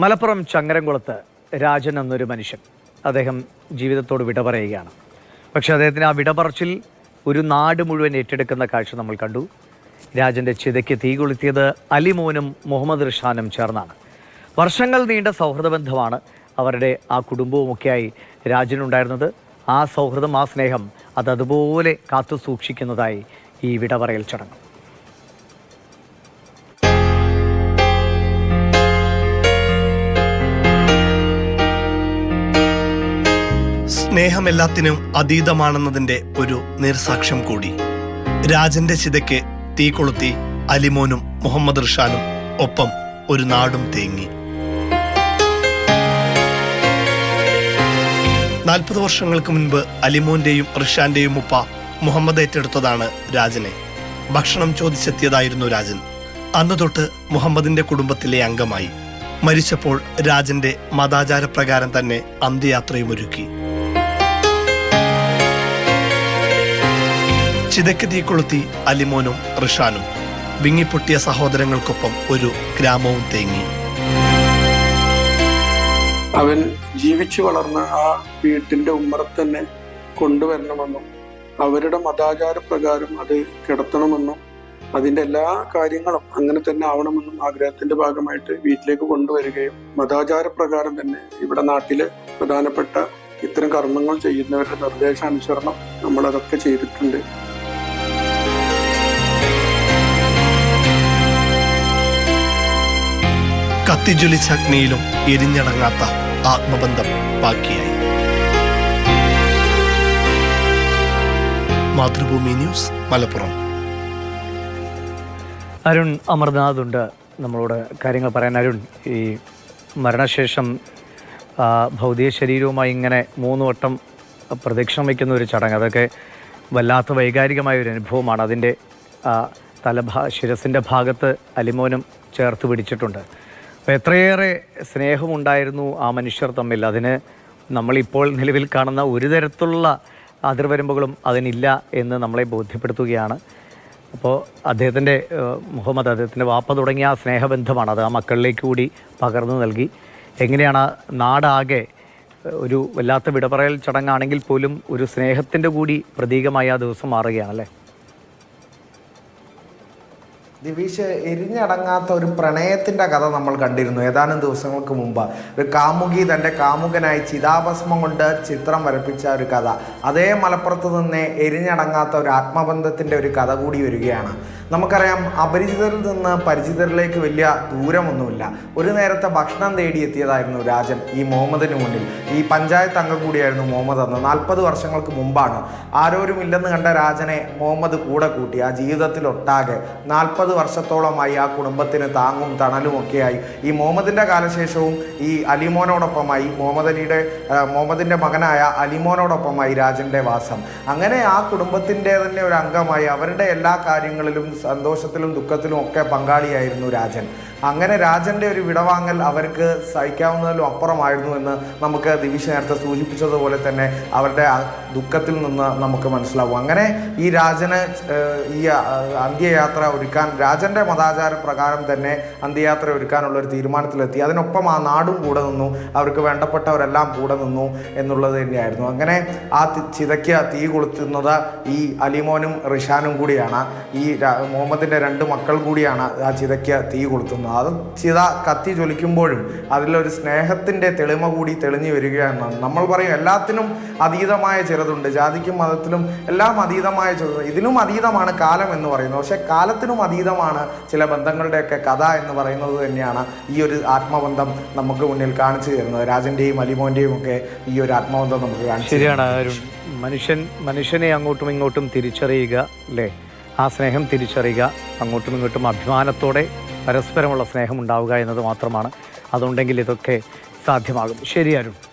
മലപ്പുറം ചങ്ങരംകുളത്ത് രാജൻ എന്നൊരു മനുഷ്യൻ അദ്ദേഹം ജീവിതത്തോട് വിട പറയുകയാണ്. പക്ഷേ അദ്ദേഹത്തിന് ആ വിട പറച്ചിൽ ഒരു നാട് മുഴുവൻ ഏറ്റെടുക്കുന്ന കാഴ്ച നമ്മൾ കണ്ടു. രാജന്റെ ചിതയ്ക്ക് തീ കൊളുത്തിയത് അലിമോനും മുഹമ്മദ് റിഷാനും ചേർന്നാണ്. വർഷങ്ങൾ നീണ്ട സൗഹൃദ ബന്ധമാണ് അവരുടെ ആ കുടുംബവുമൊക്കെയായി രാജനുണ്ടായിരുന്നത്. ആ സൗഹൃദം ആ സ്നേഹം അത് അതുപോലെ കാത്തു സൂക്ഷിക്കുന്നതായി ഈ വിട പറയൽ ചടങ്ങ്. സ്നേഹമെല്ലാത്തിനും അതീതമാണെന്നതിന്റെ ഒരു നിർസാക്ഷ്യം കൂടി. രാജന്റെ ചിതയ്ക്ക് തീ കൊളുത്തി അലിമോനും മുഹമ്മദ് റിഷാനും ഒപ്പം ഒരു നാടും തേങ്ങി. നാൽപ്പത് വർഷങ്ങൾക്ക് മുൻപ് അലിമോന്റെയും റിഷാന്റെയും ഉപ്പ മുഹമ്മദ് ഏറ്റെടുത്തതാണ് രാജനെ. ഭക്ഷണം ചോദിച്ചെത്തിയതായിരുന്നു രാജൻ. അന്നു തൊട്ട് മുഹമ്മദിന്റെ കുടുംബത്തിലെ അംഗമായി. മരിച്ചപ്പോൾ രാജന്റെ മതാചാരപ്രകാരം തന്നെ അന്ത്യയാത്രയും ചിതയ്ക്ക് തീ കൊളുത്തി അലിമോനും റിഷാനും വിങ്ങിപ്പൊട്ടിയ സഹോദരങ്ങൾക്കൊപ്പം ഒരു ഗ്രാമവും തേങ്ങി. അവൻ ജീവിച്ചു വളർന്ന ആ വീട്ടിന്റെ ഉമ്മറത്ത് തന്നെ കൊണ്ടുവരണമെന്നും അവരുടെ മതാചാര പ്രകാരം അത് കിടത്തണമെന്നും അതിന്റെ എല്ലാ കാര്യങ്ങളും അങ്ങനെ തന്നെ ആവണമെന്നും ആഗ്രഹത്തിന്റെ ഭാഗമായിട്ട് വീട്ടിലേക്ക് കൊണ്ടുവരികയും മതാചാര പ്രകാരം തന്നെ ഇവിടെ നാട്ടിൽ പ്രധാനപ്പെട്ട ഇത്തരം കർമ്മങ്ങൾ ചെയ്യുന്നവരുടെ നിർദ്ദേശാനുസരണം നമ്മൾ അതൊക്കെ ചെയ്തിട്ടുണ്ട്. കത്തിജ്വലിച്ച അഗ്നിയിലും എരിഞ്ഞടങ്ങാത്ത ആത്മബന്ധം ബാക്കിയായി. മാതൃഭൂമി ന്യൂസ് മലപ്പുറം. അരുൺ അമർനാഥ് ഉണ്ട് നമ്മളോട് കാര്യങ്ങൾ പറയാൻ. അരുൺ ഈ മരണശേഷം ഭൗതിക ശരീരവുമായി ഇങ്ങനെ മൂന്ന് വട്ടം പ്രദക്ഷിണം വയ്ക്കുന്ന ഒരു ചടങ്ങ് അതൊക്കെ വല്ലാത്ത വൈകാരികമായ ഒരു അനുഭവമാണ്. അതിന്റെ തലഭാ ശിരസിന്റെ ഭാഗത്ത് അലിമോനും ചേർത്ത് പിടിച്ചിട്ടുണ്ട്. അപ്പോൾ എത്രയേറെ സ്നേഹമുണ്ടായിരുന്നു ആ മനുഷ്യർ തമ്മിൽ. അതിന് നമ്മളിപ്പോൾ നിലവിൽ കാണുന്ന ഒരു തരത്തിലുള്ള അതിർവരമ്പുകളും അതിനില്ല എന്ന് നമ്മളെ ബോധ്യപ്പെടുത്തുകയാണ്. അപ്പോൾ അദ്ദേഹത്തിന്റെ മുഹമ്മദ് അദ്ദേഹത്തിന്റെ വാപ്പ തുടങ്ങിയ ആ സ്നേഹബന്ധമാണ് അത് ആ മക്കളിലേക്ക് കൂടി പകർന്നു നൽകി. എങ്ങനെയാണ് നാടാകെ ഒരു വല്ലാത്ത വിടപറയൽ ചടങ്ങാണെങ്കിൽ പോലും ഒരു സ്നേഹത്തിന്റെ കൂടി പ്രതീകമായി ആ ദിവസം മാറുകയാണല്ലേ? ദിവീഷ് എരിഞ്ഞടങ്ങാത്ത ഒരു പ്രണയത്തിന്റെ കഥ നമ്മൾ കണ്ടിരുന്നു ഏതാനും ദിവസങ്ങൾക്ക് മുമ്പ്. ഒരു കാമുകി തന്റെ കാമുകനായി ചിതാഭസ്മം കൊണ്ട് ചിത്രം വരപ്പിച്ച ഒരു കഥ. അതേ മലപ്പുറത്ത് നിന്ന് എരിഞ്ഞടങ്ങാത്ത ഒരു ആത്മബന്ധത്തിന്റെ ഒരു കഥ കൂടി വരികയാണ്. നമുക്കറിയാം അപരിചിതരിൽ നിന്ന് പരിചിതരിലേക്ക് വലിയ ദൂരമൊന്നുമില്ല. ഒരു നേരത്തെ ഭക്ഷണം തേടിയെത്തിയതായിരുന്നു രാജൻ ഈ മുഹമ്മദിന് മുന്നിൽ. ഈ പഞ്ചായത്ത് അംഗം കൂടിയായിരുന്നു മുഹമ്മദ് അന്ന്. നാൽപ്പത് വർഷങ്ങൾക്ക് മുമ്പാണ്. ആരോരും ഇല്ലെന്ന് കണ്ട രാജനെ മുഹമ്മദ് കൂടെ കൂട്ടി. ആ ജീവിതത്തിലൊട്ടാകെ നാൽപ്പത് വർഷത്തോളമായി ആ കുടുംബത്തിന് താങ്ങും തണലും ഒക്കെയായി. ഈ മുഹമ്മദിന്റെ കാലശേഷവും ഈ അലിമോനോടൊപ്പമായി മുഹമ്മദ് അലിയുടെ മുഹമ്മദിന്റെ മകനായ അലിമോനോടൊപ്പമായി രാജന്റെ വാസം. അങ്ങനെ ആ കുടുംബത്തിന്റെ തന്നെ ഒരു അംഗമായി അവരുടെ എല്ലാ കാര്യങ്ങളിലും സന്തോഷത്തിലും ദുഃഖത്തിലും ഒക്കെ പങ്കാളിയായിരുന്നു രാജൻ. അങ്ങനെ രാജന്റെ ഒരു വിടവാങ്ങൽ അവർക്ക് സഹിക്കാവുന്നതിലും അപ്പുറമായിരുന്നു എന്ന് നമുക്ക് ദിവിഷ് നേരത്തെ സൂചിപ്പിച്ചതുപോലെ തന്നെ അവരുടെ ദുഃഖത്തിൽ നിന്ന് നമുക്ക് മനസ്സിലാവും. അങ്ങനെ ഈ രാജന് ഈ അന്ത്യയാത്ര ഒരുക്കാൻ രാജന്റെ മതാചാര പ്രകാരം തന്നെ അന്ത്യയാത്ര ഒരുക്കാനുള്ള ഒരു തീരുമാനത്തിലെത്തി. അതിനൊപ്പം ആ നാടും കൂടെ നിന്നു. അവർക്ക് വേണ്ടപ്പെട്ടവരെല്ലാം കൂടെ നിന്നു എന്നുള്ളത് തന്നെയായിരുന്നു. അങ്ങനെ ആ ചിതയ്ക്ക് തീ കൊളുത്തുന്നത് ഈ അലിമോനും റിഷാനും കൂടിയാണ്. ഈ മുഹമ്മദിന്റെ രണ്ട് മക്കൾ കൂടിയാണ് ആ ചിതയ്ക്ക് തീ കൊളുത്തുന്നത്. അത് ചിത കത്തി ജ്വലിക്കുമ്പോഴും അതിലൊരു സ്നേഹത്തിന്റെ തെളിമ കൂടി തെളിഞ്ഞു വരികയാണ്. നമ്മൾ പറയും എല്ലാത്തിനും അതീതമായ ചിലതുണ്ട്. ജാതിക്കും മതത്തിലും എല്ലാം അതീതമായ ചിലത്. ഇതിനും അതീതമാണ് കാലം എന്ന് പറയുന്നത്. പക്ഷേ കാലത്തിനും അതീതമാണ് ചില ബന്ധങ്ങളുടെയൊക്കെ കഥ എന്ന് പറയുന്നത് തന്നെയാണ് ഈ ഒരു ആത്മബന്ധം നമുക്ക് മുന്നിൽ കാണിച്ചു തരുന്നത്. രാജന്റെയും അലിമോന്റെയും ഒക്കെ ഈ ഒരു ആത്മബന്ധം നമുക്ക് കാണിച്ചു ശരിയാണ്. മനുഷ്യൻ മനുഷ്യനെ അങ്ങോട്ടും ഇങ്ങോട്ടും തിരിച്ചറിയുക അല്ലേ? ആ സ്നേഹം തിരിച്ചറിയുക അങ്ങോട്ടും ഇങ്ങോട്ടും അഭിമാനത്തോടെ പരസ്പരമുള്ള സ്നേഹം ഉണ്ടാവുക എന്നത് മാത്രമാണ്. അതുണ്ടെങ്കിൽ ഇതൊക്കെ സാധ്യമാകും. ശരി അരുൺ.